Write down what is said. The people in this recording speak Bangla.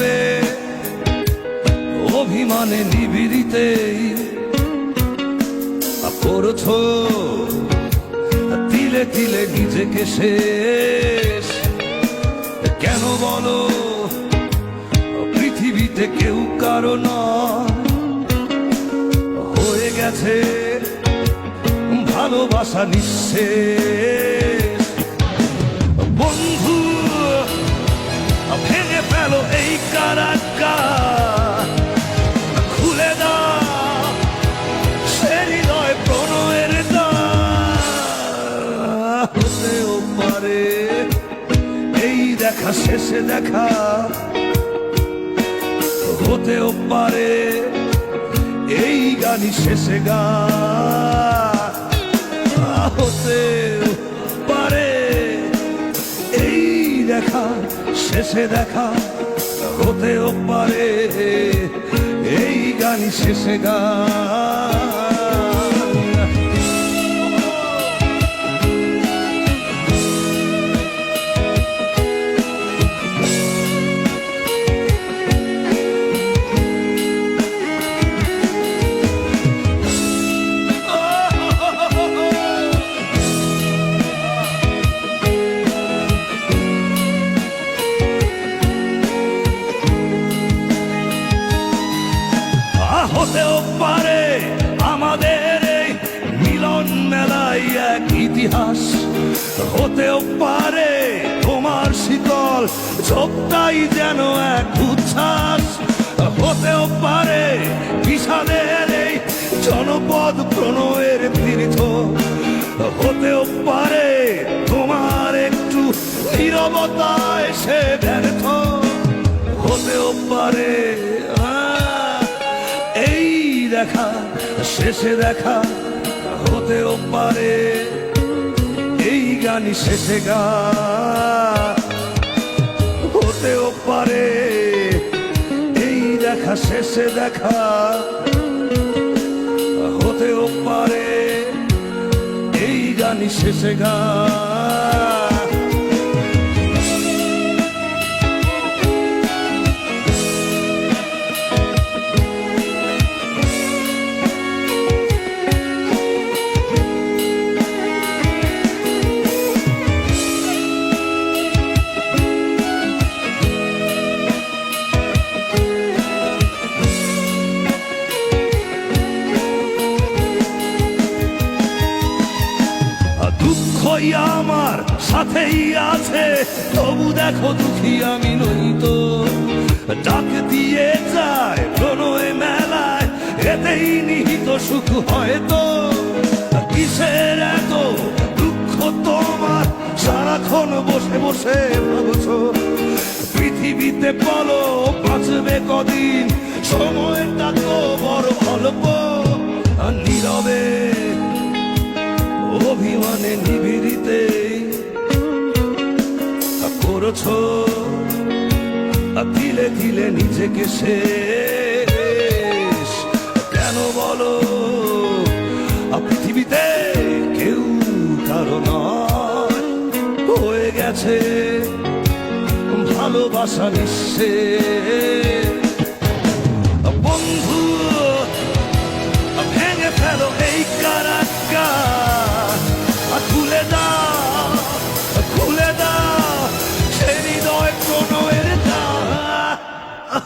নীরবে অভিমানে নিবিড়িতেই করছ। তিলে তিলে নিজেকে শেষ। কেন বলো, পৃথিবীতে কেউ কারও হয়ে গেছে ভালোবাসা নিঃশেষ। শেষে দেখা হতেও পারে। এই গানই শেষে গান হতেও পারে। এই দেখা শেষে দেখা হতেও পারে। এই গানই শেষে গান মেলায় এক ইতিহাস। হতেও পারে তোমার শীতল ঝোপটাই যেন এক উচ্ছ্বাস। হতেও পারে বিষাদের এই জনপদ প্রণয়ের তীর্থ হতেও পারে তোমার একটু নীরবতায় সে ব্যর্থ। হতেও পারে এই দেখা, শেষে দেখা। হতেও পারে এই গানি শেষে গা। হতেও পারে এই দেখা শেষে দেখা। হতেও পারে এই গানি শেষে গা। আমার সাথেই আছে। তবু দেখো দুঃখী আমি নই তো। ডাক দিয়ে যায় প্রণয় মেলায়, এতেই নিহিত সুখ হয়তো কিসের এত দুঃখ তোমার? সারাক্ষণ বসে বসে ভাবছ। পৃথিবীতে বলো, বাঁচবে কদিন? সময়টা তো বড় অল্প। নীরবে অভিমানে নিবিড়িতে করছ দিলে তিলে নিজেকে শেষ। কেন বলো পৃথিবীতে কেউ কারও নয়। হয়ে গেছে ভালোবাসা নিঃশেষ।